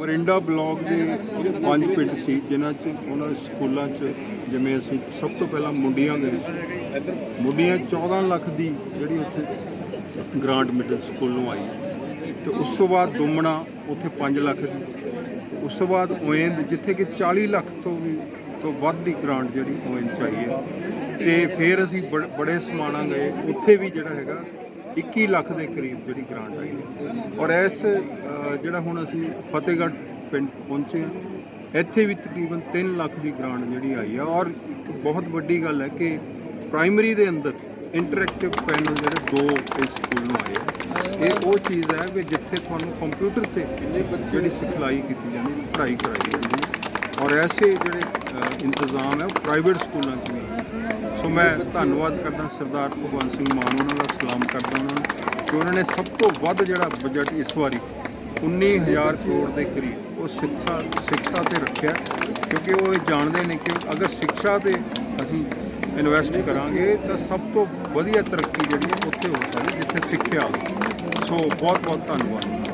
Mirinda block ਦੇ ਪੰਜ ਪਿੰਡ ਸੀ, ਜਿਨ੍ਹਾਂ 'ਚ ਉਹਨਾਂ ਸਕੂਲਾਂ 'ਚ ਜਿਵੇਂ ਅਸੀਂ ਸਭ ਤੋਂ ਪਹਿਲਾਂ ਮੁੰਡੀਆਂ ਦੇ ਵਿੱਚ ਮੁੰਡੀਆਂ 14 ਲੱਖ ਦੀ ਜਿਹੜੀ ਉੱਥੇ ਗ੍ਰਾਂਟ ਮਿਡਲ ਸਕੂਲ ਨੂੰ ਆਈ। ਤੇ ਉਸ ਤੋਂ ਬਾਅਦ ਦੁਮਣਾ ਉੱਥੇ 5 ਲੱਖ ਦੀ। ਉਸ ਤੋਂ ਬਾਅਦ ਓਏਂਦ ਜਿੱਥੇ ਕਿ 40 ਲੱਖ ਤੋਂ ਵੀ, ਤੋਂ ਵੱਧ ਦੀ ਗ੍ਰਾਂਟ ਜਿਹੜੀ ਓਏਂਦ ਚ ਆਈ ਹੈ। ਤੇ ਫਿਰ ਅਸੀਂ ਬੜ- ਬੜੇ ਸਮਾਣਾ ਗਏ। ਉੱਥੇ ਵੀ ਜਿਹੜਾ ਹੈਗਾ 21 ਲੱਖ ਦੇ ਕਰੀਬ ਜਿਹੜੀ ਗ੍ਰਾਂਟ ਆਈ ਹੈ ਔਰ ਇਸ ਜਿਹੜਾ ਹੁਣ ਅਸੀਂ ਫਤਿਹਗੜ੍ਹ ਪਿੰਡ ਪਹੁੰਚੇ ਹਾਂ ਇੱਥੇ ਵੀ ਤਕਰੀਬਨ 3 ਲੱਖ ਦੀ ਗ੍ਰਾਂਟ ਜਿਹੜੀ ਆਈ ਹੈ ਔਰ ਇੱਕ ਬਹੁਤ ਵੱਡੀ ਗੱਲ ਹੈ ਕਿ ਪ੍ਰਾਇਮਰੀ ਦੇ ਅੰਦਰ ਇੰਟਰੈਕਟਿਵ ਪੈਨਲ ਜਿਹੜੇ ਦੋ ਇਸ ਸਕੂਲ ਨੂੰ ਆਏ ਆ। ਇਹ ਉਹ ਚੀਜ਼ ਹੈ ਕਿ ਜਿੱਥੇ ਤੁਹਾਨੂੰ ਕੰਪਿਊਟਰ ਤੇ ਜਿਹੜੀ ਸਿਖਲਾਈ ਕੀਤੀ ਜਾਂਦੀ ਪੜ੍ਹਾਈ ਕਰਾਈ ਜਾਂਦੀ ਹੈ। ਔਰ ਐਸੇ ਜਿਹੜੇ ਇੰਤਜ਼ਾਮ ਹੈ, ਉਹ ਪ੍ਰਾਈਵੇਟ ਸਕੂਲਾਂ 'ਚ ਵੀ ਸੋ ਮੈਂ ਧੰਨਵਾਦ ਕਰਦਾ ਸਰਦਾਰ ਭਗਵੰਤ ਸਿੰਘ ਮਾਨ ਉਹਨਾਂ ਦਾ, ਸਲਾਮ ਕਰਦਾ ਉਹਨਾਂ ਨੂੰ ਕਿ ਉਹਨਾਂ ਨੇ ਸਭ ਤੋਂ ਵੱਧ ਜਿਹੜਾ ਬਜਟ ਇਸ ਵਾਰੀ 19000 ਕਰੋੜ ਦੇ ਕਰੀਬ ਉਹ ਸਿੱਖਿਆ ਸਿੱਖਿਆ ਤੇ ਰੱਖਿਆ, ਕਿਉਂਕਿ ਉਹ ਇਹ ਜਾਣਦੇ ਨੇ ਕਿ ਅਗਰ ਸਿੱਖਿਆ ਤੇ ਅਸੀਂ ਇਨਵੈਸਟ ਕਰਾਂਗੇ ਤਾਂ ਸਭ ਤੋਂ ਵਧੀਆ ਤਰੱਕੀ ਜਿਹੜੀ ਉੱਥੇ ਹੋ ਸਕਦੀ ਜਿੱਥੇ ਸਿੱਖਿਆ ਸੋ ਬਹੁਤ ਬਹੁਤ ਧੰਨਵਾਦ।